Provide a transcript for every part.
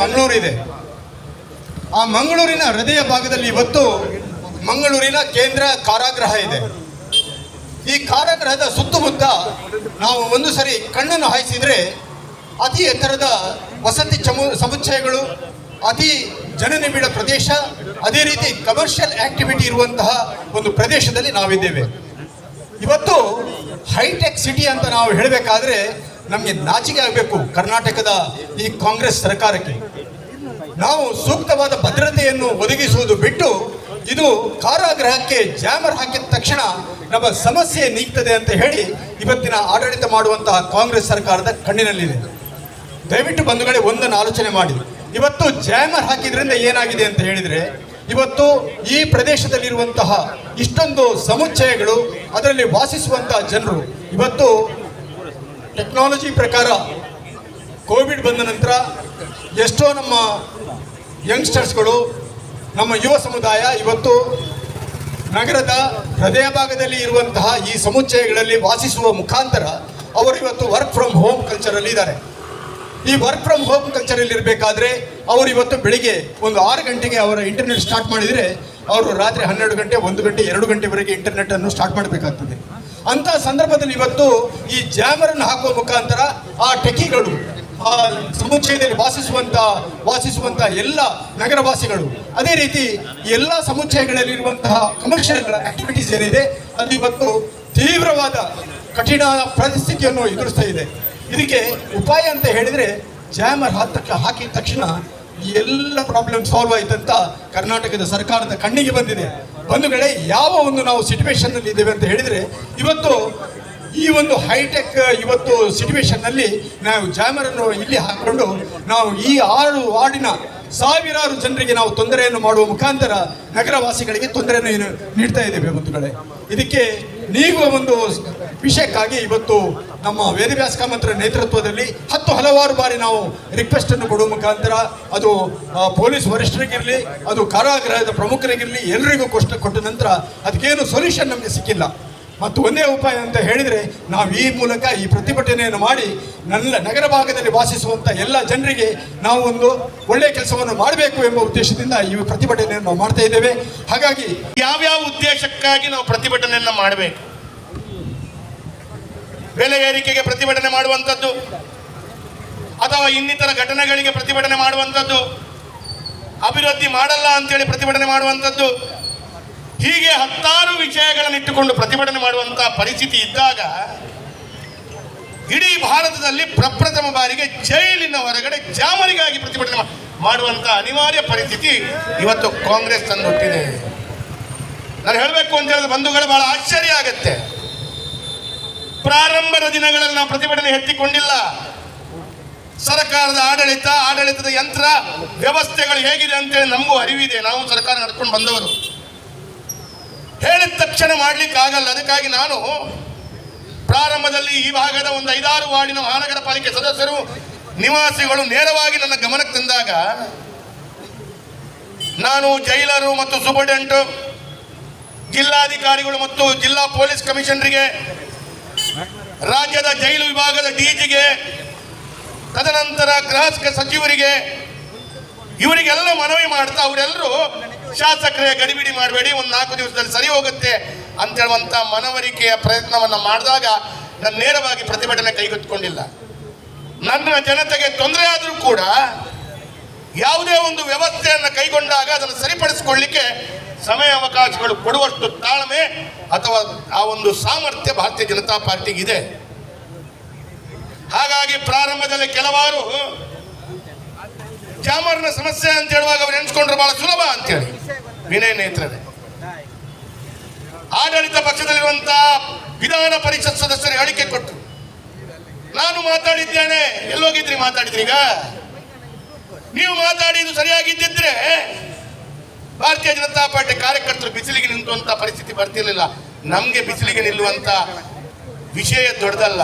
ಮಂಗಳೂರು ಇದೆ ಆ ಮಂಗಳೂರಿನ ಹೃದಯ ಭಾಗದಲ್ಲಿ ಇವತ್ತು ಮಂಗಳೂರಿನ ಕೇಂದ್ರ ಕಾರಾಗೃಹ ಇದೆ. ಈ ಕಾರಾಗೃಹದ ಸುತ್ತಮುತ್ತ ನಾವು ಒಂದು ಸರಿ ಕಣ್ಣನ್ನು ಹಾಯಿಸಿದರೆ ಅತಿ ಎತ್ತರದ ವಸತಿ ಚಮು, ಸಮುಚ್ಚಯಗಳು, ಅತಿ ಜನನಿಬಿಡ ಪ್ರದೇಶ, ಅದೇ ರೀತಿ ಕಮರ್ಷಿಯಲ್ ಆಕ್ಟಿವಿಟಿ ಇರುವಂತಹ ಒಂದು ಪ್ರದೇಶದಲ್ಲಿ ನಾವಿದ್ದೇವೆ. ಇವತ್ತು ಹೈಟೆಕ್ ಸಿಟಿ ಅಂತ ನಾವು ಹೇಳಬೇಕಾದ್ರೆ ನಮಗೆ ನಾಚಿಕೆ ಆಗಬೇಕು ಕರ್ನಾಟಕದ ಈ ಕಾಂಗ್ರೆಸ್ ಸರ್ಕಾರಕ್ಕೆ. ನಾವು ಸೂಕ್ತವಾದ ಭದ್ರತೆಯನ್ನು ಒದಗಿಸುವುದು ಬಿಟ್ಟು ಇದು ಕಾರಾಗೃಹಕ್ಕೆ ಜಾಮರ್ ಹಾಕಿದ ತಕ್ಷಣ ನಮ್ಮ ಸಮಸ್ಯೆ ನೀಗ್ತದೆ ಅಂತ ಹೇಳಿ ಇವತ್ತಿನ ಆಡಳಿತ ಮಾಡುವಂತಹ ಕಾಂಗ್ರೆಸ್ ಸರ್ಕಾರದ ಕಣ್ಣಿನಲ್ಲಿದೆ. ದಯವಿಟ್ಟು ಬಂಧುಗಳೇ, ಒಂದನ್ನು ಆಲೋಚನೆ ಮಾಡಿ. ಇವತ್ತು ಜಾಮರ್ ಹಾಕಿದ್ರಿಂದ ಏನಾಗಿದೆ ಅಂತ ಹೇಳಿದ್ರೆ, ಇವತ್ತು ಈ ಪ್ರದೇಶದಲ್ಲಿರುವಂತಹ ಇಷ್ಟೊಂದು ಸಮುಚ್ಚಯಗಳು, ಅದರಲ್ಲಿ ವಾಸಿಸುವಂತಹ ಜನರು, ಇವತ್ತು ಟೆಕ್ನಾಲಜಿ ಪ್ರಕಾರ ಕೋವಿಡ್ ಬಂದ ನಂತರ ಎಷ್ಟೋ ನಮ್ಮ ಯಂಗ್ಸ್ಟರ್ಸ್ಗಳು ನಮ್ಮ ಯುವ ಸಮುದಾಯ ಇವತ್ತು ನಗರದ ಹೃದಯ ಭಾಗದಲ್ಲಿ ಇರುವಂತಹ ಈ ಸಮುಚ್ಚಯಗಳಲ್ಲಿ ವಾಸಿಸುವ ಮುಖಾಂತರ ಅವರು ಇವತ್ತು ವರ್ಕ್ ಫ್ರಮ್ ಹೋಮ್ ಕಲ್ಚರಲ್ಲಿ ಇದ್ದಾರೆ. ಈ ವರ್ಕ್ ಫ್ರಮ್ ಹೋಮ್ ಕಲ್ಚರಲ್ಲಿ ಇರಬೇಕಾದ್ರೆ ಅವರು ಇವತ್ತು ಬೆಳಿಗ್ಗೆ ಒಂದು ಆರು ಗಂಟೆಗೆ ಅವರ ಇಂಟರ್ನೆಟ್ ಸ್ಟಾರ್ಟ್ ಮಾಡಿದರೆ ಅವರು ರಾತ್ರಿ ಹನ್ನೆರಡು ಗಂಟೆ, ಒಂದು ಗಂಟೆ, ಎರಡು ಗಂಟೆವರೆಗೆ ಇಂಟರ್ನೆಟ್ ಅನ್ನು ಸ್ಟಾರ್ಟ್ ಮಾಡಬೇಕಾಗ್ತದೆ. ಅಂತ ಸಂದರ್ಭದಲ್ಲಿ ಇವತ್ತು ಈ ಜಾಮರನ್ನು ಹಾಕುವ ಮುಖಾಂತರ ಆ ಟೆಕಿಗಳು ಆ ಸಮುಚ್ಚಯದಲ್ಲಿ ವಾಸಿಸುವಂತ ವಾಸಿಸುವಂತ ಎಲ್ಲ ನಗರವಾಸಿಗಳು. ಅದೇ ರೀತಿ ಎಲ್ಲ ಸಮುಚ್ಚಯಗಳಲ್ಲಿರುವಂತಹ ಕಮರ್ಷಿಯಲ್ ಆಕ್ಟಿವಿಟೀಸ್ ಏನಿದೆ ಅದು ಇವತ್ತು ತೀವ್ರವಾದ ಕಠಿಣ ಪರಿಸ್ಥಿತಿಯನ್ನು ಎದುರಿಸ್ತಾ ಇದೆ. ಇದಕ್ಕೆ ಉಪಾಯ ಅಂತ ಹೇಳಿದ್ರೆ ಜಾಮರ್ ಹತ್ತಕ್ಕೆ ಹಾಕಿದ ತಕ್ಷಣ ಎಲ್ಲ ಪ್ರಾಬ್ಲಮ್ ಸಾಲ್ವ್ ಆಯ್ತಂತ ಕರ್ನಾಟಕದ ಸರ್ಕಾರದ ಕಣ್ಣಿಗೆ ಬಂದಿದೆ. ಬಂಧುಗಳೇ ಯಾವ ಒಂದು ನಾವು ಸಿಚುವೇಶನ್ ಅಲ್ಲಿ ಇದ್ದೇವೆ ಅಂತ ಹೇಳಿದ್ರೆ, ಇವತ್ತು ಈ ಒಂದು ಹೈಟೆಕ್ ಇವತ್ತು ಸಿಚುವೇಶನ್ನಲ್ಲಿ ನಾವು ಜಾಮರನ್ನು ಇಲ್ಲಿ ಹಾಕೊಂಡು ನಾವು ಈ ಆರು ವಾರ್ಡಿನ ಸಾವಿರಾರು ಜನರಿಗೆ ನಾವು ತೊಂದರೆಯನ್ನು ಮಾಡುವ ಮುಖಾಂತರ ನಗರವಾಸಿಗಳಿಗೆ ತೊಂದರೆಯನ್ನು ನೀಡ್ತಾ ಇದ್ದೇವೆ ಬಂಧುಗಳೇ. ಇದಕ್ಕೆ ನೀವು ಒಂದು ವಿಷಯಕ್ಕಾಗಿ ಇವತ್ತು ನಮ್ಮ ವೇದವ್ಯಾಸ ಕಾಮಂತರ ನೇತೃತ್ವದಲ್ಲಿ ಹತ್ತು ಹಲವಾರು ಬಾರಿ ನಾವು ರಿಕ್ವೆಸ್ಟ್ ಅನ್ನು ಕೊಡುವ ಮುಖಾಂತರ ಅದು ಪೊಲೀಸ್ ವರಿಷ್ಠರಿಗಿರಲಿ, ಅದು ಕಾರಾಗೃಹದ ಪ್ರಮುಖರಿಗಿರಲಿ ಎಲ್ಲರಿಗೂ ಕೊಷ್ಟ ಕೊಟ್ಟ ನಂತರ ಅದಕ್ಕೇನು ಸೊಲ್ಯೂಷನ್ ನಮಗೆ ಸಿಕ್ಕಿಲ್ಲ. ಮತ್ತು ಒಂದೇ ಉಪಾಯ ಅಂತ ಹೇಳಿದರೆ ನಾವು ಈ ಮೂಲಕ ಈ ಪ್ರತಿಭಟನೆಯನ್ನು ಮಾಡಿ ನನ್ನ ನಗರ ಭಾಗದಲ್ಲಿ ವಾಸಿಸುವಂಥ ಎಲ್ಲ ಜನರಿಗೆ ನಾವು ಒಂದು ಒಳ್ಳೆಯ ಕೆಲಸವನ್ನು ಮಾಡಬೇಕು ಎಂಬ ಉದ್ದೇಶದಿಂದ ಈ ಪ್ರತಿಭಟನೆಯನ್ನು ನಾವು ಮಾಡ್ತಾ ಇದ್ದೇವೆ. ಹಾಗಾಗಿ ಯಾವ್ಯಾವ ಉದ್ದೇಶಕ್ಕಾಗಿ ನಾವು ಪ್ರತಿಭಟನೆಯನ್ನು ಮಾಡಬೇಕು? ಬೆಲೆ ಏರಿಕೆಗೆ ಪ್ರತಿಭಟನೆ ಮಾಡುವಂಥದ್ದು ಅಥವಾ ಇನ್ನಿತರ ಘಟನೆಗಳಿಗೆ ಪ್ರತಿಭಟನೆ ಮಾಡುವಂಥದ್ದು? ಅಭಿವೃದ್ಧಿ ಮಾಡಲ್ಲ ಅಂತೇಳಿ ಪ್ರತಿಭಟನೆ ಮಾಡುವಂಥದ್ದು? ಹೀಗೆ ಹತ್ತಾರು ವಿಷಯಗಳನ್ನು ಇಟ್ಟುಕೊಂಡು ಪ್ರತಿಭಟನೆ ಮಾಡುವಂತಹ ಪರಿಸ್ಥಿತಿ ಇದ್ದಾಗ ಇಡೀ ಭಾರತದಲ್ಲಿ ಪ್ರಪ್ರಥಮ ಬಾರಿಗೆ ಜೈಲಿನ ಹೊರಗಡೆ ಜಾಮರಿಗಾಗಿ ಪ್ರತಿಭಟನೆ ಮಾಡುವಂತಹ ಮಾಡುವಂತ ಅನಿವಾರ್ಯ ಪರಿಸ್ಥಿತಿ ಇವತ್ತು ಕಾಂಗ್ರೆಸ್ ತಂದೊಟ್ಟಿದೆ. ನಾನು ಹೇಳಬೇಕು ಅಂತ ಹೇಳಿದ್ರೆ ಬಂಧುಗಳು ಬಹಳ ಆಶ್ಚರ್ಯ ಆಗತ್ತೆ. ಪ್ರಾರಂಭದ ದಿನಗಳಲ್ಲಿ ನಾವು ಪ್ರತಿಭಟನೆ ಎತ್ತಿಕೊಂಡಿಲ್ಲ. ಸರ್ಕಾರದ ಆಡಳಿತ, ಆಡಳಿತದ ಯಂತ್ರ, ವ್ಯವಸ್ಥೆಗಳು ಹೇಗಿದೆ ಅಂತೇಳಿ ನಮಗೂ ಅರಿವಿದೆ. ನಾವು ಸರ್ಕಾರ ನಡ್ಕೊಂಡು ಬಂದವರು. ಹೇಳಿದ ತಕ್ಷಣ ಮಾಡ್ಲಿಕ್ಕೆ ಆಗಲ್ಲ. ಅದಕ್ಕಾಗಿ ನಾನು ಪ್ರಾರಂಭದಲ್ಲಿ ಈ ಭಾಗದ ಒಂದು ಐದಾರು ವಾರ್ಡಿನ ಮಹಾನಗರ ಪಾಲಿಕೆ ಸದಸ್ಯರು, ನಿವಾಸಿಗಳು ನೇರವಾಗಿ ನನ್ನ ಗಮನಕ್ಕೆ ತಂದಾಗ ನಾನು ಜೈಲರು ಮತ್ತು ಸೂಪರಿಂಟೆಂಟ್ ಜಿಲ್ಲಾಧಿಕಾರಿಗಳು ಮತ್ತು ಜಿಲ್ಲಾ ಪೊಲೀಸ್ ಕಮಿಷನರಿಗೆ, ರಾಜ್ಯದ ಜೈಲು ವಿಭಾಗದ ಡಿಜಿಗೆ ತದನಂತರ ಗೃಹ ಸಚಿವರಿಗೆ ಇವರಿಗೆಲ್ಲ ಮನವಿ ಮಾಡ್ತಾ ಅವರೆಲ್ಲರೂ ಶಾಸಕರೇ ಗಡಿಬಿಡಿ ಮಾಡಬೇಡಿ, ಒಂದು ನಾಲ್ಕು ದಿವಸದಲ್ಲಿ ಸರಿ ಹೋಗುತ್ತೆ ಅಂತ ಹೇಳುವಂತ ಮನವರಿಕೆಯ ಪ್ರಯತ್ನವನ್ನು ಮಾಡಿದಾಗ ನಾನು ನೇರವಾಗಿ ಪ್ರತಿಭಟನೆ ಕೈಗೆತ್ತಿಕೊಂಡಿಲ್ಲ. ನನ್ನ ಜನತೆಗೆ ತೊಂದರೆ ಆದರೂ ಕೂಡ ಯಾವುದೇ ಒಂದು ವ್ಯವಸ್ಥೆಯನ್ನು ಕೈಗೊಂಡಾಗ ಅದನ್ನು ಸರಿಪಡಿಸಿಕೊಳ್ಳಿಕ್ಕೆ ಸಮಯ ಅವಕಾಶಗಳು ಕೊಡುವಷ್ಟು ತಾಳ್ಮೆ ಅಥವಾ ಆ ಒಂದು ಸಾಮರ್ಥ್ಯ ಭಾರತೀಯ ಜನತಾ ಪಾರ್ಟಿಗಿದೆ. ಹಾಗಾಗಿ ಪ್ರಾರಂಭದಲ್ಲಿ ಕೆಲವಾರು ಜಾಮರ್ನ ಸಮಸ್ಯೆ ಅಂತ ಹೇಳುವಾಗ ಅವ್ರು ಎಣಿಸ್ಕೊಂಡ್ರೆ ಬಹಳ ಸುಲಭ ಅಂತೇಳಿ. ವಿನಯ ನೇತ್ರರೇ ಆಡಳಿತ ಪಕ್ಷದಲ್ಲಿರುವಂತ ವಿಧಾನ ಪರಿಷತ್ ಸದಸ್ಯರು ಹೇಳಿಕೆ ಕೊಟ್ಟರು. ನಾನು ಮಾತಾಡಿದ್ದೇನೆ. ಎಲ್ಲೋಗಿದ್ರಿ ಮಾತಾಡಿದ್ರಿ ಈಗ? ನೀವು ಮಾತಾಡಿದ್ದು ಸರಿಯಾಗಿದ್ದಿದ್ರೆ ಭಾರತೀಯ ಜನತಾ ಪಾರ್ಟಿ ಕಾರ್ಯಕರ್ತರು ಬಿಸಿಲಿಗೆ ನಿಂತುವಂತ ಪರಿಸ್ಥಿತಿ ಬರ್ತಿರ್ಲಿಲ್ಲ. ನಮ್ಗೆ ಬಿಸಿಲಿಗೆ ನಿಲ್ಲುವಂತ ವಿಷಯ ದೊಡ್ಡದಲ್ಲ.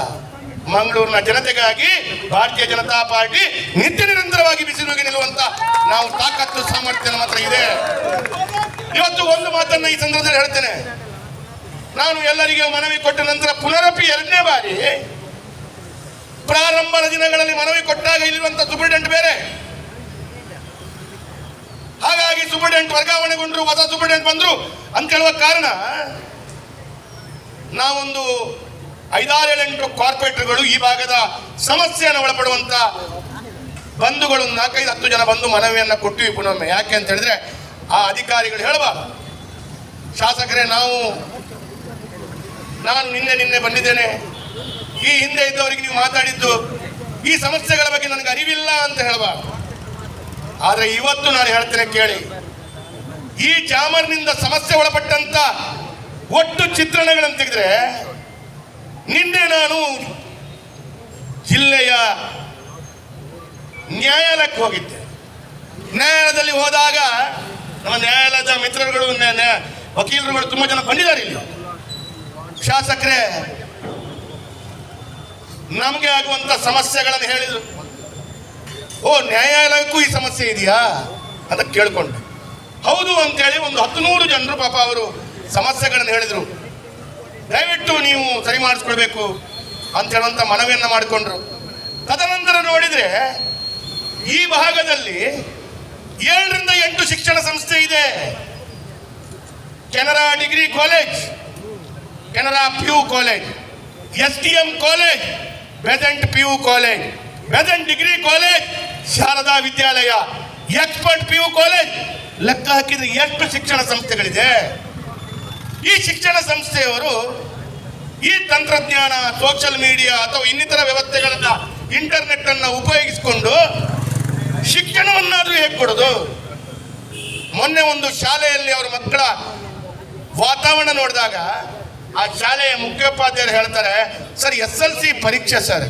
ಮಂಗಳೂರಿನ ಜನತೆಗಾಗಿ ಭಾರತೀಯ ಜನತಾ ಪಾರ್ಟಿ ನಿತ್ಯ ನಿರಂತರವಾಗಿ ಬಿಸಿಲಿಗೆ ನಿಲ್ಲುವಂತ ನಾವು ತಾಕತ್ತು ಸಾಮರ್ಥ್ಯ ಮಾತ್ರ ಇದೆ. ಇವತ್ತು ಒಂದು ಮಾತನ್ನ ಈ ಸಂದರ್ಭದಲ್ಲಿ ಹೇಳ್ತೇನೆ. ನಾನು ಎಲ್ಲರಿಗೆ ಮನವಿ ಕೊಟ್ಟ ನಂತರ ಪುನರಪಿ ಎರಡನೇ ಬಾರಿ ಪ್ರಾರಂಭದ ದಿನಗಳಲ್ಲಿ ಮನವಿ ಕೊಟ್ಟಾಗ ಇಲ್ಲಿರುವಂತ ಸೂಪರಿಂಟೆಂಟ್ ಬೇರೆ. ಹಾಗಾಗಿ ಸೂಪರ್ಡೆಂಟ್ ವರ್ಗಾವಣೆಗೊಂಡ್ರು, ಹೊಸ ಸೂಪರ್ಡೆಂಟ್ ಬಂದ್ರು ಅಂತ ಹೇಳುವ ಕಾರಣ ನಾವೊಂದು ಐದಾರೇಳೆಂಟು ಕಾರ್ಪೊರೇಟರ್ಗಳು ಈ ಭಾಗದ ಸಮಸ್ಯೆಯನ್ನು ಒಳಪಡುವಂತ ಬಂಧುಗಳು, ನಾಲ್ಕೈದು, ಹತ್ತು ಜನ ಬಂದು ಮನವಿಯನ್ನು ಕೊಟ್ಟಿವಿ ಪುನೊಮ್ಮೆ. ಯಾಕೆ ಅಂತ ಹೇಳಿದ್ರೆ ಆ ಅಧಿಕಾರಿಗಳು ಹೇಳಬಾರ್ದು. ಶಾಸಕರೇ, ನಾವು, ನಾನು ನಿನ್ನೆ ನಿನ್ನೆ ಬಂದಿದ್ದೇನೆ. ಈ ಹಿಂದೆ ಇದ್ದವರಿಗೆ ನೀವು ಮಾತಾಡಿದ್ದು ಈ ಸಮಸ್ಯೆಗಳ ಬಗ್ಗೆ ನನಗೆ ಅರಿವಿಲ್ಲ ಅಂತ ಹೇಳಬಾರ್ದು. ಆದರೆ ಇವತ್ತು ನಾನು ಹೇಳ್ತೇನೆ ಕೇಳಿ, ಈ ಜಾಮರ್ನಿಂದ ಸಮಸ್ಯೆ ಒಳಪಟ್ಟಂತ ಒಟ್ಟು ಚಿತ್ರಣಗಳನ್ನು ತೆಗೆದ್ರೆ ನಿನ್ನೆ ನಾನು ಜಿಲ್ಲೆಯ ನ್ಯಾಯಾಲಯಕ್ಕೆ ಹೋಗಿದ್ದೆ. ನ್ಯಾಯಾಲಯದಲ್ಲಿ ಹೋದಾಗ ನಮ್ಮ ನ್ಯಾಯಾಲಯದ ಮಿತ್ರರುಗಳು ವಕೀಲರುಗಳು ತುಂಬಾ ಜನ ಬಂದಿದ್ದಾರೆ ಇಲ್ಲಿ. ಶಾಸಕರೇ, ನಮಗೆ ಆಗುವಂತ ಸಮಸ್ಯೆಗಳನ್ನು ಹೇಳಿದ್ರು. ಓ, ನ್ಯಾಯಾಲಯಕ್ಕೂ ಈ ಸಮಸ್ಯೆ ಇದೆಯಾ? ಅಂತ ಕೇಳಿಕೊಂಡು. ಹೌದು ಅಂತೇಳಿ ಒಂದು ಹತ್ತು ನೂರು ಜನರು ಪಾಪ ಅವರು ಸಮಸ್ಯೆಗಳನ್ನು ಹೇಳಿದ್ರು. ದಯವಿಟ್ಟು ನೀವು ಸರಿ ಮಾಡಿಸ್ಕೊಳ್ಬೇಕು ಅಂತ ಹೇಳುವಂತ ಮನವಿಯನ್ನ ಮಾಡಿಕೊಂಡ್ರು. ತದನಂತರ ನೋಡಿದರೆ ಈ ಭಾಗದಲ್ಲಿ ಏಳರಿಂದ ಎಂಟು ಶಿಕ್ಷಣ ಸಂಸ್ಥೆ ಇದೆ. Canara degree college, Canara P U college S D M college, Besant P U college, Besant degree college, Sharada Vidyalaya, expert P U college. ಲೆಕ್ಕ ಹಾಕಿದ್ರೆ ಎಷ್ಟು ಶಿಕ್ಷಣ ಸಂಸ್ಥೆಗಳಿದೆ? ಈ ಶಿಕ್ಷಣ ಸಂಸ್ಥೆಯವರು ಈ ತಂತ್ರಜ್ಞಾನ ಸೋಷಿಯಲ್ ಮೀಡಿಯಾ ಅಥವಾ ಇನ್ನಿತರ ವ್ಯವಸ್ಥೆಗಳನ್ನ ಇಂಟರ್ನೆಟ್ ಅನ್ನ ಉಪಯೋಗಿಸಿಕೊಂಡು ಶಿಕ್ಷಣವನ್ನಾದ್ರೂ ಹೇಗೆ ಕೊಡೋದು? ಮೊನ್ನೆ ಒಂದು ಶಾಲೆಯಲ್ಲಿ ಅವರ ಮಕ್ಕಳ ವಾತಾವರಣ ನೋಡಿದಾಗ ಆ ಶಾಲೆಯ ಮುಖ್ಯೋಪಾಧ್ಯಾಯರು ಹೇಳ್ತಾರೆ, ಸರ್, ಎಸ್ ಎಲ್ ಸಿ ಪರೀಕ್ಷೆ ಸರ್.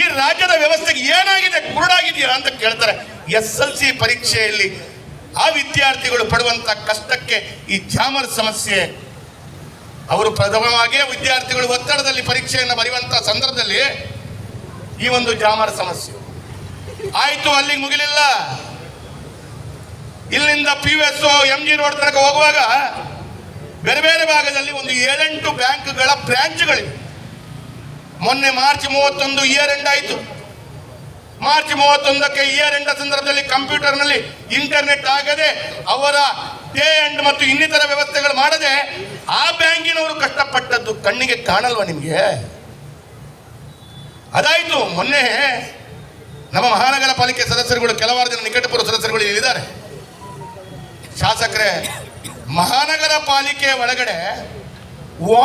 ಈ ರಾಜ್ಯದ ವ್ಯವಸ್ಥೆಗೆ ಏನಾಗಿದೆ? ಕುರುಡಾಗಿದೆಯಾ ಅಂತ ಕೇಳ್ತಾರೆ. ಎಸ್ ಎಲ್ ಸಿ ಪರೀಕ್ಷೆಯಲ್ಲಿ ಆ ವಿದ್ಯಾರ್ಥಿಗಳು ಪಡುವಂತ ಕಷ್ಟಕ್ಕೆ ಈ ಜಾಮರ್ ಸಮಸ್ಯೆ, ಅವರು ಪ್ರಥಮವಾಗಿಯೇ ವಿದ್ಯಾರ್ಥಿಗಳು ಒತ್ತಡದಲ್ಲಿ ಪರೀಕ್ಷೆಯನ್ನು ಬರೆಯುವಂತ ಸಂದರ್ಭದಲ್ಲಿ ಈ ಒಂದು ಜಾಮರ್ ಸಮಸ್ಯೆ. ಆಯಿತು, ಅಲ್ಲಿಗೆ ಮುಗಿಲಿಲ್ಲ. ಇಲ್ಲಿಂದ P U S M G road ತನಕ ಹೋಗುವಾಗ ಬೇರೆ ಬೇರೆ ಭಾಗದಲ್ಲಿ ಒಂದು ಏಳೆಂಟು ಬ್ಯಾಂಕ್ಗಳ ಬ್ರಾಂಚ್ಗಳಿವೆ. ಮೊನ್ನೆ ಮಾರ್ಚ್ ಮೂವತ್ತೊಂದು ಇಯರ್ ಎಂಡ್ ಆಯಿತು. ಮಾರ್ಚ್ ಮೂವತ್ತೊಂದಕ್ಕೆ ಇಯರ್ ಎಂಡ್ ಸಂದರ್ಭದಲ್ಲಿ ಕಂಪ್ಯೂಟರ್ನಲ್ಲಿ ಇಂಟರ್ನೆಟ್ ಆಗದೆ ಅವರ ಡೇ ಎಂಡ್ ಮತ್ತು ಇನ್ನಿತರ ವ್ಯವಸ್ಥೆಗಳು ಮಾಡದೆ ಆ ಬ್ಯಾಂಕಿನವರು ಕಷ್ಟಪಟ್ಟದ್ದು ಕಣ್ಣಿಗೆ ಕಾಣಲ್ವ ನಿಮಗೆ? ಅದಾಯಿತು, ಮೊನ್ನೆ ನಮ್ಮ ಮಹಾನಗರ ಪಾಲಿಕೆ ಸದಸ್ಯರುಗಳು, ಕೆಲವಾರು ಜನ ನಿಕಟಪೂರ್ವ ಸದಸ್ಯರುಗಳು ಇಲ್ಲಿದ್ದಾರೆ ಶಾಸಕರೇ, ಮಹಾನಗರ ಪಾಲಿಕೆ ಒಳಗಡೆ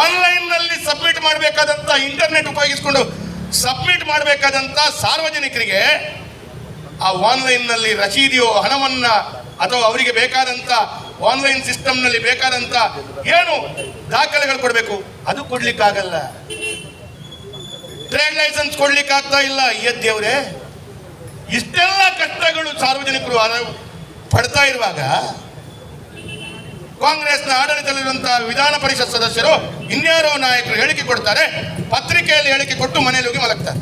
ಆನ್ಲೈನ್ನಲ್ಲಿ ಸಬ್ಮಿಟ್ ಮಾಡಬೇಕಾದಂತ ಇಂಟರ್ನೆಟ್ ಉಪಯೋಗಿಸಿಕೊಂಡು ಸಬ್ಮಿಟ್ ಮಾಡಬೇಕಾದಂತ ಸಾರ್ವಜನಿಕರಿಗೆ ಆ ಆನ್ಲೈನ್ನಲ್ಲಿ ರಸೀದಿಯೋ ಹಣವನ್ನ ಅಥವಾ ಅವರಿಗೆ ಬೇಕಾದಂತ ಆನ್ಲೈನ್ ಸಿಸ್ಟಮ್ನಲ್ಲಿ ಬೇಕಾದಂತ ಏನು ದಾಖಲೆಗಳು ಕೊಡಬೇಕು? ಅದು ಕೊಡ್ಲಿಕ್ಕಾಗಲ್ಲ. ಟ್ರೇಡ್ ಲೈಸೆನ್ಸ್ ಕೊಡ್ಲಿಕ್ಕೆ ಆಗ್ತಾ ಇಲ್ಲ ದೇವರೇ. ಇಷ್ಟೆಲ್ಲ ಕಷ್ಟಗಳು ಸಾರ್ವಜನಿಕರು ಪಡ್ತಾ ಇರುವಾಗ ಕಾಂಗ್ರೆಸ್ನ ಆಡಳಿತದಲ್ಲಿರುವಂತಹ ವಿಧಾನ ಪರಿಷತ್ ಸದಸ್ಯರು ಇನ್ಯಾರೋ ನಾಯಕರು ಹೇಳಿಕೆ ಕೊಡ್ತಾರೆ, ಪತ್ರಿಕೆಯಲ್ಲಿ ಹೇಳಿಕೆ ಕೊಟ್ಟು ಮನೆಯಲ್ಲಿ ಹೋಗಿ ಮಲಗ್ತಾರೆ.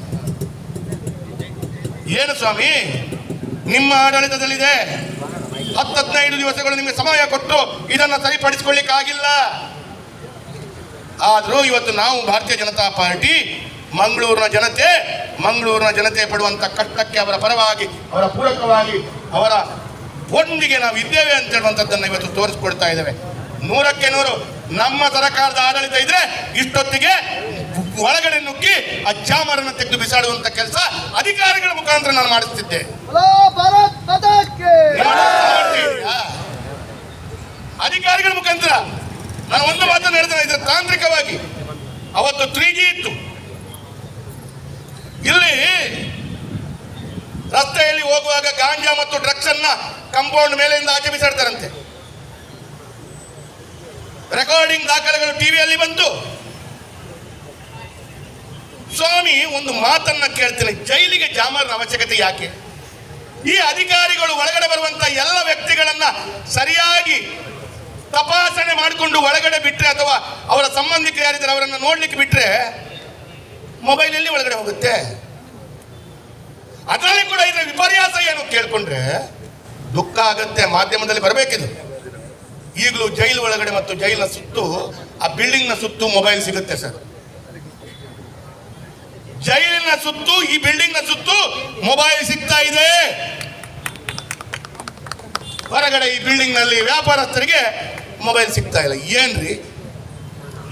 ಏನು ಸ್ವಾಮಿ? ನಿಮ್ಮ ಆಡಳಿತದಲ್ಲಿದೆ. ಹತ್ತು ಹದಿನೈದು ದಿವಸಗಳು ನಿಮಗೆ ಸಮಯ ಕೊಟ್ಟು ಇದನ್ನು ಸರಿಪಡಿಸಿಕೊಳ್ಳಿಕ್ಕೆ ಆಗಿಲ್ಲ. ಆದರೂ ಇವತ್ತು ನಾವು ಭಾರತೀಯ ಜನತಾ ಪಾರ್ಟಿ, ಮಂಗಳೂರಿನ ಜನತೆ ಮಂಗಳೂರಿನ ಜನತೆ ಪಡುವಂತ ಕಷ್ಟಕ್ಕೆ ಅವರ ಪರವಾಗಿ, ಅವರ ಪೂರಕವಾಗಿ, ಅವರ ಒಟ್ಟಿಗೆ ನಾವು ಇದ್ದೇವೆ ಅಂತ ಹೇಳುವಂಥದ್ದನ್ನು ಇವತ್ತು ತೋರಿಸ್ಕೊಡ್ತಾ ಇದ್ದೇವೆ. ನೂರಕ್ಕೆ ನೂರು. ನಮ್ಮ ಸರ್ಕಾರದ ಆಡಳಿತ ಇದ್ರೆ ಇಷ್ಟೊತ್ತಿಗೆ ಒಳಗಡೆ ನುಗ್ಗಿ ಆ ಜಾಮರನ್ನು ತೆಗೆದು ಬಿಸಾಡುವಂತ ಕೆಲಸ ಅಧಿಕಾರಿಗಳ ಮುಖಾಂತರ ನಾನು ಮಾಡಿಸ್ತಿದ್ದೆ? ಅಧಿಕಾರಿಗಳ ಮುಖಾಂತರ. ನಾನು ಒಂದು ಮಾತನ್ನು ಹೇಳ್ತೇನೆ ಇದ್ರೆ ತಾಂತ್ರಿಕವಾಗಿ. ಅವತ್ತು ತ್ರೀ ಜಿ ಇತ್ತು. ಇಲ್ಲಿ ರಸ್ತೆಯಲ್ಲಿ ಹೋಗುವಾಗ ಗಾಂಜಾ ಮತ್ತು ಡ್ರಗ್ಸ್ ಅನ್ನ ಕಂಪೌಂಡ್ ಮೇಲೆಯಿಂದ ಆಚೆ ಬಿಸಾಡ್ತಾರಂತೆ. ರೆಕಾರ್ಡಿಂಗ್ ದಾಖಲೆಗಳು ಟಿವಿಯಲ್ಲಿ ಬಂತು. ಸ್ವಾಮಿ, ಒಂದು ಮಾತನ್ನ ಕೇಳ್ತೇನೆ. ಜೈಲಿಗೆ ಜಾಮರ್ನ ಅವಶ್ಯಕತೆ ಯಾಕೆ? ಈ ಅಧಿಕಾರಿಗಳು ಒಳಗಡೆ ಬರುವಂತ ಎಲ್ಲ ವ್ಯಕ್ತಿಗಳನ್ನ ಸರಿಯಾಗಿ ತಪಾಸಣೆ ಮಾಡಿಕೊಂಡು ಒಳಗಡೆ ಬಿಟ್ರೆ ಅಥವಾ ಅವರ ಸಂಬಂಧಿಕರು ಯಾರಿದ್ದಾರೆ ಅವರನ್ನು ನೋಡ್ಲಿಕ್ಕೆ ಬಿಟ್ರೆ ಮೊಬೈಲ್ ಎಲ್ಲಿ ಒಳಗಡೆ ಹೋಗುತ್ತೆ. ಅದರಲ್ಲಿ ಕೂಡ ಇದರ ವಿಪರ್ಯಾಸ ಏನು ಕೇಳ್ಕೊಂಡ್ರೆ ದುಃಖ ಆಗತ್ತೆ, ಮಾಧ್ಯಮದಲ್ಲಿ ಬರಬೇಕಿದು. ಈಗಲೂ ಜೈಲು ಒಳಗಡೆ ಮತ್ತು ಜೈಲಿನ ಸುತ್ತು, ಆ ಬಿಲ್ಡಿಂಗ್ನ ಸುತ್ತು ಮೊಬೈಲ್ ಸಿಗುತ್ತೆ ಸರ್. ಜೈಲಿನ ಸುತ್ತು, ಈ ಬಿಲ್ಡಿಂಗ್ನ ಸುತ್ತು ಮೊಬೈಲ್ ಸಿಗ್ತಾ ಇದೆ. ಹೊರಗಡೆ ಈ ಬಿಲ್ಡಿಂಗ್ನಲ್ಲಿ ವ್ಯಾಪಾರಸ್ಥರಿಗೆ ಮೊಬೈಲ್ ಸಿಗ್ತಾ ಇಲ್ಲ. ಏನ್ರಿ?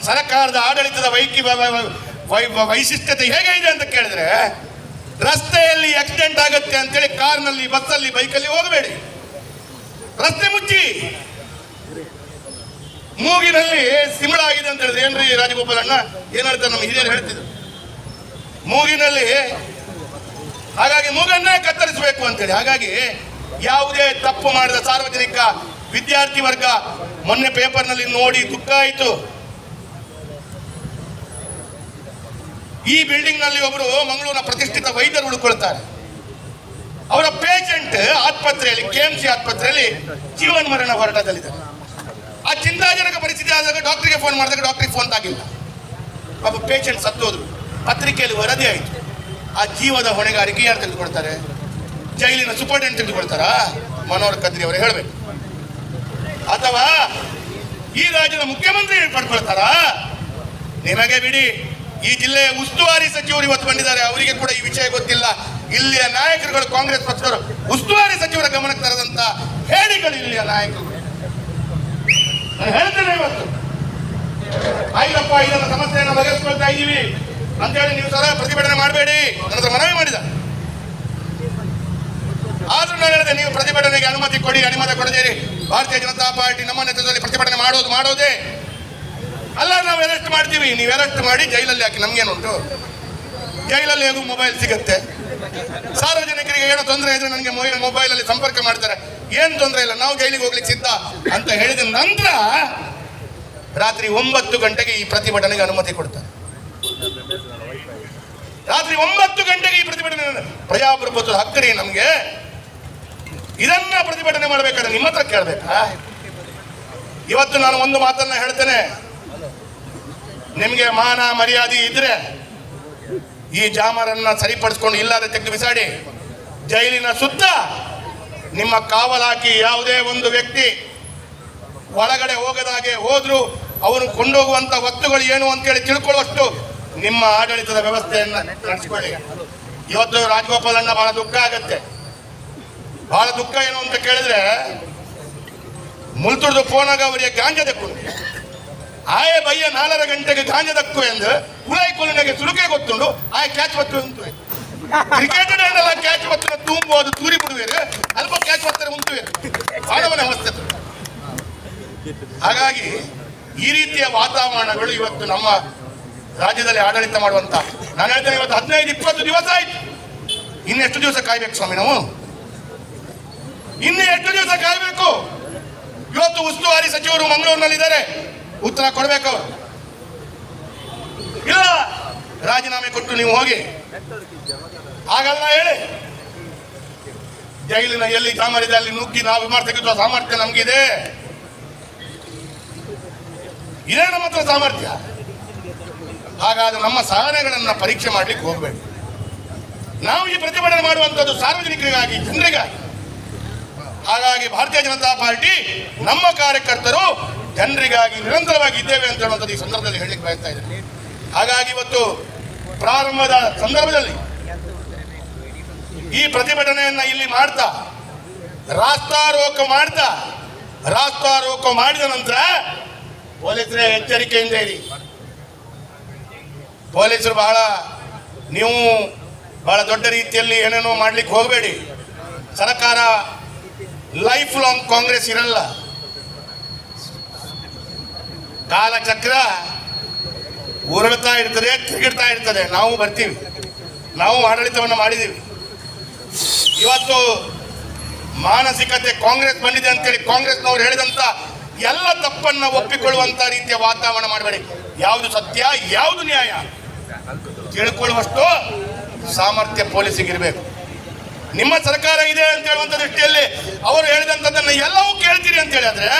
ಸರ್ಕಾರದ ಆಡಳಿತದ ವೈಕಿ ವೈಶಿಷ್ಟ್ಯತೆ ಹೇಗೆ ಇದೆ ಅಂತ ಕೇಳಿದ್ರೆ ರಸ್ತೆಯಲ್ಲಿ ಆಕ್ಸಿಡೆಂಟ್ ಆಗುತ್ತೆ ಅಂತೇಳಿ ಕಾರ್ನಲ್ಲಿ, ಬಸ್ಸಲ್ಲಿ, ಬೈಕಲ್ಲಿ ಹೋಗಬೇಡಿ. ರಸ್ತೆ ಮುಚ್ಚಿ. ಮೂಗಿನಲ್ಲಿ ಸಿಂಬಳ ಆಗಿದೆ ಅಂತ ಹೇಳಿದ್ರೆ ಏನ್ರಿ ರಾಜಗೋಪಾಲ್ ಅಣ್ಣ? ಏನ್ ಹೇಳ್ತಾರೆ ನಮ್ಮ ಹಿರಿಯರು ಹೇಳ್ತಿದ್ರು? ಮೂಗಿನಲ್ಲಿ, ಹಾಗಾಗಿ ಮೂಗನ್ನೇ ಕತ್ತರಿಸಬೇಕು ಅಂತೇಳಿ. ಹಾಗಾಗಿ ಯಾವುದೇ ತಪ್ಪು ಮಾಡಿದ ಸಾರ್ವಜನಿಕ ವಿದ್ಯಾರ್ಥಿ ವರ್ಗ ಮೊನ್ನೆ ಪೇಪರ್ನಲ್ಲಿ ನೋಡಿ ದುಃಖ ಆಯಿತು. ಈ ಬಿಲ್ಡಿಂಗ್ನಲ್ಲಿ ಒಬ್ಬರು ಮಂಗಳೂರಿನ ಪ್ರತಿಷ್ಠಿತ ವೈದ್ಯರು ಉಳ್ಕೊಳ್ತಾರೆ ಅವರ ಪೇಷಂಟ್ ಆಸ್ಪತ್ರೆಯಲ್ಲಿ ಕೆಎಂಸಿ ಆಸ್ಪತ್ರೆಯಲ್ಲಿ ಜೀವನ ಮರಣ ಹೋರಾಟದಲ್ಲಿದ್ದಾರೆ. ಆ ಚಿಂತಾಜನಕ ಪರಿಸ್ಥಿತಿ ಆದಾಗ ಡಾಕ್ಟರ್ಗೆ ಫೋನ್ ಮಾಡಿದಾಗ ಡಾಕ್ಟರ್ಗೆ ಫೋನ್ ಆಗಿಲ್ಲ ಪಾಪ ಪೇಷಂಟ್ ಸತ್ತೋದ್ರು. ಪತ್ರಿಕೆಯಲ್ಲಿ ವರದಿ ಆಯಿತು. ಆ ಜೀವದ ಹೊಣೆಗಾರಿಕೆ ಯಾರು ತೆಗೆದುಕೊಳ್ತಾರೆ? ಜೈಲಿನ ಸೂಪರ್ಡೆಂಟ್ ತೆಗೆದುಕೊಳ್ತಾರಾ? ಮನೋಹರ್ ಕದ್ರಿ ಅವರು ಹೇಳಬೇಕು. ಅಥವಾ ಈ ರಾಜ್ಯದ ಮುಖ್ಯಮಂತ್ರಿ ಪಡ್ಕೊಳ್ತಾರಾ? ನಿಮಗೆ ಬಿಡಿ. ಈ ಜಿಲ್ಲೆಯ ಉಸ್ತುವಾರಿ ಸಚಿವರು ಇವತ್ತು ಬಂದಿದ್ದಾರೆ. ಅವರಿಗೆ ಕೂಡ ಈ ವಿಷಯ ಗೊತ್ತಿಲ್ಲ. ಇಲ್ಲಿಯ ನಾಯಕರುಗಳು ಕಾಂಗ್ರೆಸ್ ಪಕ್ಷದವರು ಉಸ್ತುವಾರಿ ಸಚಿವರ ಗಮನಕ್ಕೆ ತರದಂತ ಹೇಳಿಗಳು ಇಲ್ಲಿಯ ನಾಯಕರು. ಹೇಳ್ತೇನೆ ಇವತ್ತು. ಆಯ್ತಪ್ಪ ಇದನ್ನ ಸಮಸ್ಯೆಯನ್ನು ಬಗೆಹರಿಸ್ಕೊಳ್ತಾ ಇದ್ದೀವಿ. ಅಂತೇಳಿ ನೀವು ಸರ ಪ್ರತಿಭಟನೆ ಮಾಡಬೇಡಿ. ನನ್ನ ಮನವಿ ಮಾಡಿದ. ಆದ್ರೂ ನಾನು ಹೇಳಿದೆ, ನೀವು ಪ್ರತಿಭಟನೆಗೆ ಅನುಮತಿ ಕೊಡಿ, ಅನುಮತಿ ಕೊಡದೇರಿ ಭಾರತೀಯ ಜನತಾ ಪಾರ್ಟಿ ನಮ್ಮ ನೇತೃತ್ವದಲ್ಲಿ ಪ್ರತಿಭಟನೆ ಮಾಡೋದು, ಮಾಡೋದೇ ಅಲ್ಲ, ನಾವು ಅರೆಸ್ಟ್ ಮಾಡ್ತೀವಿ. ನೀವು ಅರೆಸ್ಟ್ ಮಾಡಿ ಜೈಲಲ್ಲಿ ಹಾಕಿ. ನಮ್ಗೇನುಂಟು? ಜೈಲಲ್ಲಿ ಹೇಗೂ ಮೊಬೈಲ್ ಸಿಗುತ್ತೆ. ಸಾರ್ವಜನಿಕರಿಗೆ ಏನೋ ತೊಂದರೆ ಇದ್ರೆ ನನಗೆ ಮೊಬೈಲ್ ಅಲ್ಲಿ ಸಂಪರ್ಕ ಮಾಡ್ತಾರೆ. ಏನ್ ತೊಂದರೆ ಇಲ್ಲ, ನಾವು ಜೈಲಿಗೆ ಹೋಗ್ಲಿಕ್ಕೆ ಸಿದ್ಧ ಅಂತ ಹೇಳಿದ ನಂತರ ರಾತ್ರಿ ಒಂಬತ್ತು ಗಂಟೆಗೆ ಈ ಪ್ರತಿಭಟನೆಗೆ ಅನುಮತಿ ಕೊಡ್ತಾರೆ. ರಾತ್ರಿ ಒಂಬತ್ತು ಗಂಟೆಗೆ ಈ ಪ್ರತಿಭಟನೆ ಪ್ರಜಾಪ್ರಭುತ್ವದ ಹಕ್ಕರಿ ನಮಗೆ. ಇದನ್ನ ಪ್ರತಿಭಟನೆ ಮಾಡಬೇಕಾದ್ರೆ ನಿಮ್ಮ ಹತ್ರ ಕೇಳಬೇಕಾ? ಇವತ್ತು ನಾನು ಒಂದು ಮಾತನ್ನ ಹೇಳ್ತೇನೆ. ನಿಮಗೆ ಮಾನ ಮರ್ಯಾದೆ ಇದ್ರೆ ಈ ಜಾಮರನ್ನ ಸರಿಪಡಿಸ್ಕೊಂಡು ಇಲ್ಲದೆ ತೆಗೆದು ಬಿಸಾಡಿ. ಜೈಲಿನ ಸುತ್ತ ನಿಮ್ಮ ಕಾವಲಾಕಿ ಯಾವುದೇ ಒಂದು ವ್ಯಕ್ತಿ ಒಳಗಡೆ ಹೋಗದಾಗೆ ಹೋದ್ರು ಅವರು ಕೊಂಡೋಗುವಂತ ವಸ್ತುಗಳು ಏನು ಅಂತೇಳಿ ತಿಳ್ಕೊಳ್ಳುವಷ್ಟು ನಿಮ್ಮ ಆಡಳಿತದ ವ್ಯವಸ್ಥೆಯನ್ನ ನಡೆಸಿಕೊಳ್ಳಿ. ಇವತ್ತು ರಾಜಗೋಪಾಲಣ್ಣ ಬಹಳ ದುಃಖ ಆಗತ್ತೆ. ಬಹಳ ದುಃಖ ಏನು ಅಂತ ಕೇಳಿದ್ರೆ ಮುಲ್ತುಡ್ದು ಫೋನಾಗ ಅವರಿಗೆ ಗಾಂಜಾ ದಕ್ಕು ಆಯ ಬಯ್ಯ ನಾಲರ ಗಂಟೆಗೆ ಗಾಂಜ ಎಂದು ಉಳಾಯಿ ಕೊಲಿನಗೆ ಸುರುಕೆ ಗೊತ್ತುಂಡು. ಆಯ ಕ್ಯಾಚ್ ಬತ್ತು ಉಂಟು. ಕ್ರಿಕೆಟ್ ಎಲ್ಲ ಕ್ಯಾಚ್ ಬತ್ತಿನ ತುಂಬುವುದು ತೂರಿ ಬಿಡುವೇರು ಅಲ್ಪ ಕ್ಯಾಚ್ ಬತ್ತಾರೆ ಮುಂದುವೇರು ಮಾನವನ ಅವಸ್ಥೆ ಹಾಗಾಗಿ ಈ ರೀತಿಯ ವಾತಾವರಣಗಳು ಇವತ್ತು ನಮ್ಮ ರಾಜ್ಯದಲ್ಲಿ ಆಡಳಿತ ಮಾಡುವಂತ. ನಾನು ಹೇಳ್ತೇನೆ, ಇವತ್ತು ಹದಿನೈದು, ಇಪ್ಪತ್ತು ದಿವಸ ಆಯ್ತು. ಇನ್ನೆಷ್ಟು ದಿವಸ ಕಾಯ್ಬೇಕು ಸ್ವಾಮಿ ನಾವು? ಇನ್ನು ಎಷ್ಟು ದಿವಸ ಕಾಯ್ಬೇಕು? ಇವತ್ತು ಉಸ್ತುವಾರಿ ಸಚಿವರು ಮಂಗಳೂರಿನಲ್ಲಿದ್ದಾರೆ. ಉತ್ತರ ಕೊಡಬೇಕು. ಇಲ್ಲ, ರಾಜೀನಾಮೆ ಕೊಟ್ಟು ನೀವು ಹೋಗಿ. ಹಾಗಲ್ಲ ಹೇಳಿ. ಜೈಲಿನ ಎಲ್ಲಿ ಸಾಮರ್ಥ್ಯ ಅಲ್ಲಿ ನುಗ್ಗಿ ನಾವು ವಿಮಾನ ತೆಗೆದುವ ಸಾಮರ್ಥ್ಯ ನಮಗಿದೆ. ಇದೇ ನಮ್ಮ ಹತ್ರ ಸಾಮರ್ಥ್ಯ. ಹಾಗಾದ್ರೆ ನಮ್ಮ ಸಾಧನೆಗಳನ್ನ ಪರೀಕ್ಷೆ ಮಾಡ್ಲಿಕ್ಕೆ ಹೋಗಬೇಕು ನಾವು ಈ ಪ್ರತಿಭಟನೆ ಮಾಡುವಂಥದ್ದು ಸಾರ್ವಜನಿಕರಿಗಾಗಿ, ಜನರಿಗಾಗಿ. ಹಾಗಾಗಿ ಭಾರತೀಯ ಜನತಾ ಪಾರ್ಟಿ ನಮ್ಮ ಕಾರ್ಯಕರ್ತರು ಜನರಿಗಾಗಿ ನಿರಂತರವಾಗಿ ಇದ್ದೇವೆ ಅಂತ ಹೇಳುವಂಥದ್ದು ಈ ಸಂದರ್ಭದಲ್ಲಿ ಹೇಳಲಿಕ್ಕೆ ಬಯಸ್ತಾ ಇದ್ದೇನೆ. ಹಾಗಾಗಿ ಇವತ್ತು ಪ್ರಾರಂಭದ ಸಂದರ್ಭದಲ್ಲಿ ಈ ಪ್ರತಿಭಟನೆಯನ್ನ ಇಲ್ಲಿ ಮಾಡ್ತಾ ರಾಸ್ತಾರೋಕ ಮಾಡ್ತಾ ರಾಸ್ತಾರೋಕ ಮಾಡಿದ ನಂತರ ಪೊಲೀಸರೇ ಎಚ್ಚರಿಕೆಯಿಂದ ಇರಿ. ಪೊಲೀಸರು ಬಹಳ, ನೀವು ಬಹಳ ದೊಡ್ಡ ರೀತಿಯಲ್ಲಿ ಏನೇನೋ ಮಾಡ್ಲಿಕ್ಕೆ ಹೋಗಬೇಡಿ. ಸರ್ಕಾರ ಲೈಫ್ ಲಾಂಗ್ ಕಾಂಗ್ರೆಸ್ ಇರಲ್ಲ. ಕಾಲಚಕ್ರ ಉರುಳ್ತಾ ಇರ್ತದೆ, ತಿರುಗಿಡ್ತಾ ಇರ್ತದೆ. ನಾವು ಬರ್ತೀವಿ. ನಾವು ಆಡಳಿತವನ್ನು ಮಾಡಿದ್ದೀವಿ ಇವತ್ತು ಮಾನಸಿಕತೆ ಕಾಂಗ್ರೆಸ್ ಬಂದಿದೆ ಅಂತೇಳಿ ಕಾಂಗ್ರೆಸ್ನವ್ರು ಹೇಳಿದಂತ ಎಲ್ಲ ತಪ್ಪನ್ನ ಒಪ್ಪಿಕೊಳ್ಳುವಂತ ರೀತಿಯ ವಾತಾವರಣ ಮಾಡಬೇಡಿ. ಯಾವುದು ಸತ್ಯ, ಯಾವುದು ನ್ಯಾಯ? ತಿಳ್ಕೊಳ್ಳುವಷ್ಟು ಸಾಮರ್ಥ್ಯ ಪೊಲೀಸಿಗೆ ಇರಬೇಕು. ನಿಮ್ಮ ಸರ್ಕಾರ ಇದೆ ಅಂತ ಹೇಳುವಂತ ದೃಷ್ಟಿಯಲ್ಲಿ ಅವರು ಹೇಳಿದಂಥದ್ದನ್ನು ಎಲ್ಲವೂ ಕೇಳ್ತೀರಿ ಅಂತ ಹೇಳಿದ್ರೆ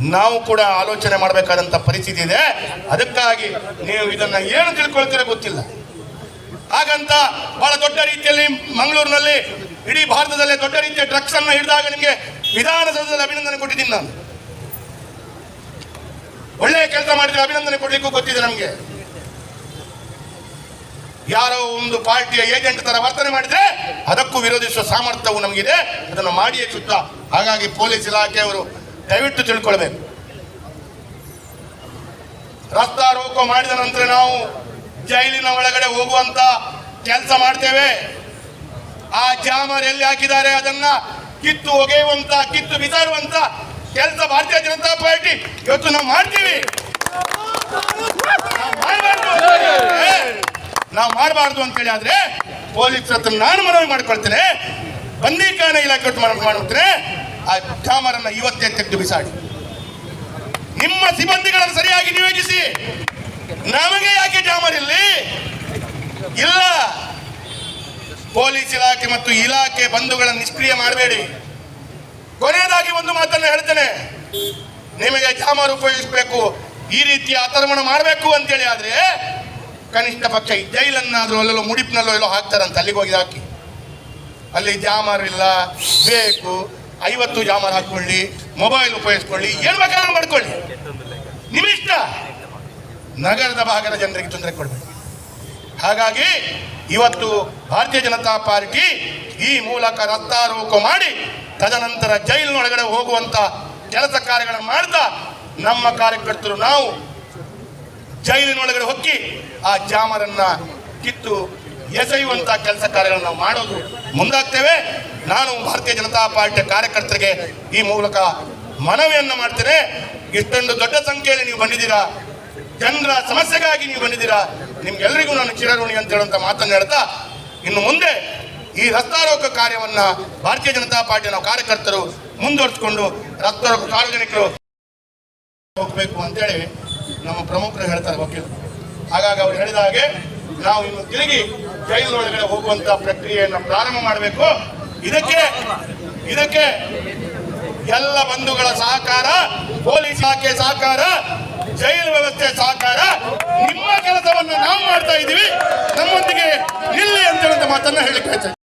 ನಾವು ಕೂಡ ಆಲೋಚನೆ ಮಾಡಬೇಕಾದಂತ ಪರಿಸ್ಥಿತಿ ಇದೆ. ಅದಕ್ಕಾಗಿ ನೀವು ಇದನ್ನ ಏನು ತಿಳ್ಕೊಳ್ತೀರ ಗೊತ್ತಿಲ್ಲ. ಹಾಗಂತ ಬಹಳ ದೊಡ್ಡ ರೀತಿಯಲ್ಲಿ ಮಂಗಳೂರಿನಲ್ಲಿ ಇಡೀ ಭಾರತದಲ್ಲೇ ದೊಡ್ಡ ರೀತಿಯ ಡ್ರಗ್ಸ್ ಅನ್ನು ಹಿಡಿದಾಗ ನಿಮಗೆ ವಿಧಾನಸೌಧದಲ್ಲಿ ಅಭಿನಂದನೆ ಕೊಟ್ಟಿದ್ದೀನಿ ನಾನು. ಒಳ್ಳೆಯ ಕೆಲಸ ಮಾಡಿದ್ರೆ ಅಭಿನಂದನೆ ಕೊಡ್ಲಿಕ್ಕೂ ಗೊತ್ತಿದೆ ನಮಗೆ. ಯಾರೋ ಒಂದು ಪಾರ್ಟಿಯ ಏಜೆಂಟ್ ತರ ವರ್ತನೆ ಮಾಡಿದ್ರೆ ಅದಕ್ಕೂ ವಿರೋಧಿಸುವ ಸಾಮರ್ಥ್ಯವು ನಮಗಿದೆ. ಅದನ್ನು ಮಾಡಿಯೇ ಸುತ್ತ. ಹಾಗಾಗಿ ಪೊಲೀಸ್ ಇಲಾಖೆಯವರು ದಯವಿಟ್ಟು ತಿಳ್ಕೊಳ್ಬೇಕು. ರಸ್ತಾ ರೋಕೋ ಮಾಡಿದ ನಂತರ ನಾವು ಜೈಲಿನ ಒಳಗಡೆ ಹೋಗುವಂತ ಕೆಲಸ ಮಾಡ್ತೇವೆ. ಆ ಜಾಮರ್ ಎಲ್ಲಿ ಹಾಕಿದ್ದಾರೆ ಅದನ್ನ ಕಿತ್ತು ಒಗೆಯುವಂತ ಕಿತ್ತು ಬಿಸಾಡುವಂತ ಕೆಲಸ ಭಾರತೀಯ ಜನತಾ ಪಾರ್ಟಿ ಇವತ್ತು ನಾವು ಮಾಡ್ತೀವಿ. ನಾವ್ ಮಾಡ್ಬಾರ್ದು ಅಂತೇಳಿ ಆದ್ರೆ ಪೊಲೀಸ್ ಹತ್ರ ನಾನು ಮನವಿ ಮಾಡ್ಕೊಳ್ತೇನೆ. ಬಂದೀಕರಣ ಇಲಾಖೆ ಮನವಿ ಮಾಡ್ತೇನೆ ಆ ಕ್ಯಾಮರನ್ನ ಇವತ್ತೇ ತೆಗೆದು ಬಿಸಾಡಿ. ನಿಮ್ಮ ಸಿಬ್ಬಂದಿಗಳನ್ನು ಸರಿಯಾಗಿ ನಿಯೋಜಿಸಿ. ನಮಗೆ ಯಾಕೆ ಜಾಮರ್ ಇಲ್ಲಿ? ಇಲ್ಲ. ಪೊಲೀಸ್ ಇಲಾಖೆ ಮತ್ತು ಇಲಾಖೆ ಬಂಧುಗಳನ್ನು ನಿಷ್ಕ್ರಿಯ ಮಾಡಬೇಡಿ. ಕೊನೆಯದಾಗಿ ಒಂದು ಮಾತನ್ನು ಹೇಳ್ತೇನೆ. ನಿಮಗೆ ಜಾಮರ್ ಉಪಯೋಗಿಸಬೇಕು. ಈ ರೀತಿಯ ಆತರ್ಮಣ ಮಾಡಬೇಕು ಅಂತೇಳಿ ಆದ್ರೆ ಕನಿಷ್ಠ ಪಕ್ಷ ಈ ಜೈಲನ್ನಾದರೂ ಅಲ್ಲೆಲ್ಲೋ ಮುಡಿಪಿನಲ್ಲೋ ಎಲ್ಲೋ ಹಾಕ್ತಾರಂತ. ಅಲ್ಲಿಗೆ ಹೋಗಿ ಹಾಕಿ. ಅಲ್ಲಿ ಜಾಮರ್ ಇಲ್ಲ. ಬೇಕು. ಐವತ್ತು ಜಾಮರ್ ಹಾಕೊಳ್ಳಿ ಮೊಬೈಲ್ ಉಪಯೋಗಿಸ್ಕೊಳ್ಳಿ. ಏನು ಬೇಕಾದ್ರೂ ಮಾಡ್ಕೊಳ್ಳಿ. ನಿಮಿಷ್ಟ ನಗರದ ಭಾಗದ ಜನರಿಗೆ ತೊಂದರೆ ಕೊಡಬೇಕು ಹಾಗಾಗಿ ಇವತ್ತು ಭಾರತೀಯ ಜನತಾ ಪಾರ್ಟಿ ಈ ಮೂಲಕ ರಸ್ತಾರೋಕ ಮಾಡಿ, ತದನಂತರ ಜೈಲಿನೊಳಗಡೆ ಹೋಗುವಂತ ಕೆಲಸ ಕಾರ್ಯಗಳನ್ನು ಮಾಡ್ತಾ, ನಮ್ಮ ಕಾರ್ಯಕರ್ತರು ನಾವು ಜೈಲಿನೊಳಗಡೆ ಹೊಕ್ಕಿ ಆ ಜಾಮರನ್ನ ಕಿತ್ತು ಎಸೆಯುವಂತ ಕೆಲಸ ಕಾರ್ಯಗಳನ್ನು ನಾವು ಮಾಡೋದು ಮುಂದಾಗ್ತೇವೆ. ನಾನು ಭಾರತೀಯ ಜನತಾ ಪಾರ್ಟಿಯ ಕಾರ್ಯಕರ್ತರಿಗೆ ಈ ಮೂಲಕ ಮನವಿಯನ್ನು ಮಾಡ್ತೇನೆ. ಇಷ್ಟೊಂದು ದೊಡ್ಡ ಸಂಖ್ಯೆಯಲ್ಲಿ ನೀವು ಬಂದಿದ್ದೀರಾ, ಜನರ ಸಮಸ್ಯೆಗಾಗಿ ನೀವು ಬಂದಿದ್ದೀರಾ ನಿಮ್ಗೆಲ್ಲರಿಗೂ ನಾನು ಚಿರಋಣಿ ಅಂತ ಹೇಳುವಂತ ಮಾತನ್ನು ಹೇಳ್ತಾ, ಇನ್ನು ಮುಂದೆ ಈ ರಸ್ತಾರೋಕ ಕಾರ್ಯವನ್ನ ಭಾರತೀಯ ಜನತಾ ಪಾರ್ಟಿಯ ನಾವು ಕಾರ್ಯಕರ್ತರು ಮುಂದುವರಿಸಿಕೊಂಡು ರಸ್ತಾರೋಕ ಸಾರ್ವಜನಿಕರು ಹೋಗ್ಬೇಕು ಅಂತೇಳಿ ನಮ್ಮ ಪ್ರಮುಖರು ಹೇಳ್ತಾರೆ ವಕೀಲರು ಹಾಗಾಗಿ ಅವ್ರು ಹೇಳಿದ ಹಾಗೆ ನಾವು ಇನ್ನು ತಿರುಗಿ ಜೈಲಿನೊಳಗಡೆ ಹೋಗುವಂತ ಪ್ರಕ್ರಿಯೆಯನ್ನು ಪ್ರಾರಂಭ ಮಾಡಬೇಕು. ಇದಕ್ಕೆ ಇದಕ್ಕೆ ಎಲ್ಲ ಬಂಧುಗಳ ಸಹಕಾರ, ಪೊಲೀಸ್ ಇಲಾಖೆ ಸಹಕಾರ, ಜೈಲು ವ್ಯವಸ್ಥೆ ಸಹಕಾರ, ನಿಮ್ಮ ಕೆಲಸವನ್ನು ನಾವು ಮಾಡ್ತಾ ಇದ್ದೀವಿ ನಮ್ಮೊಂದಿಗೆ ಇಲ್ಲಿ ಅಂತ ಮಾತನ್ನ ಹೇಳಿಕ್ಕೆ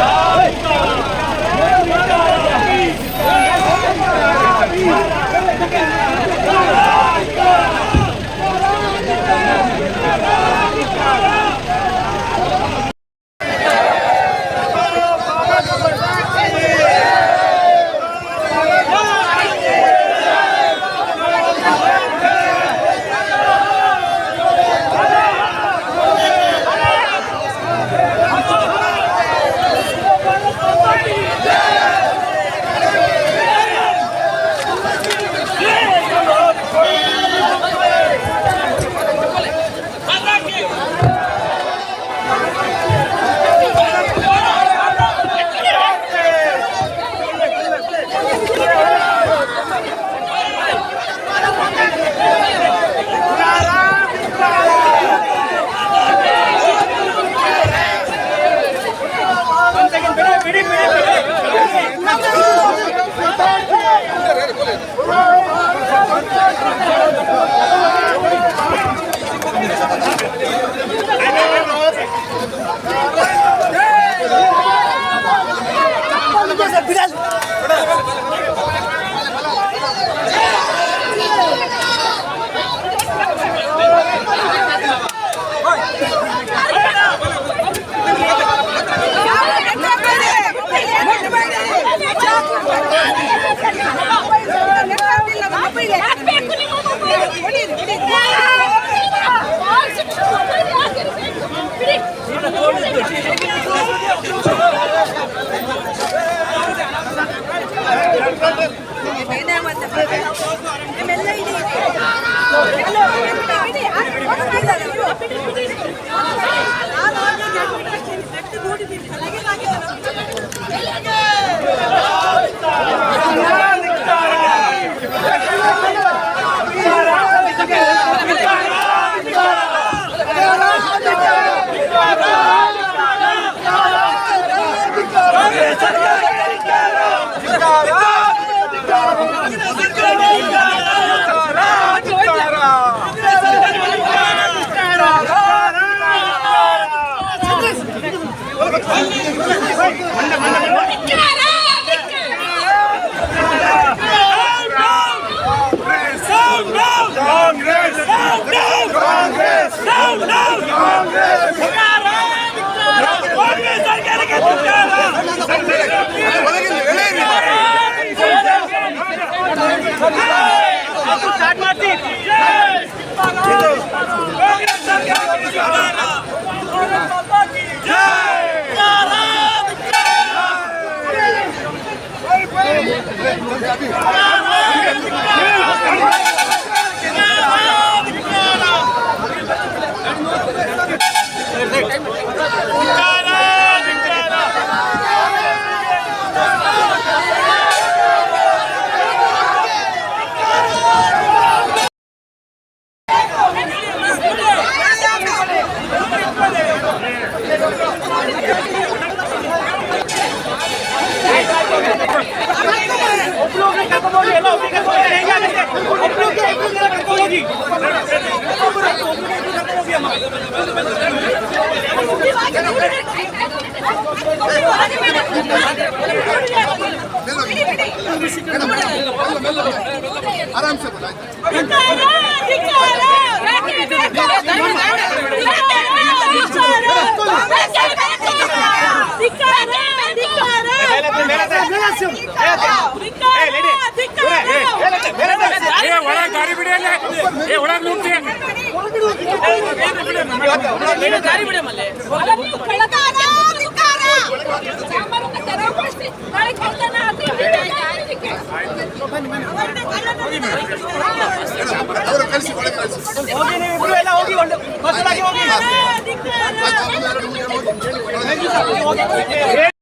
Yeah. Gabi. आराम से बोला गाड़ी बिड़े ये उड़ा लूटते गाड़ी बिड़े मल्ले ಬಿಡಿಯಲ್ಲ ಏ ಒಳಗ್ ನುಗ್ಗಿ ಹೋಗಿ ನೀವು ಇಬ್ರು ಎಲ್ಲ ಹೋಗಿ ಒಂದು ಬಸ್ಸಲ್ಲಿ ಹೋಗಿ. ಹೋಗಿ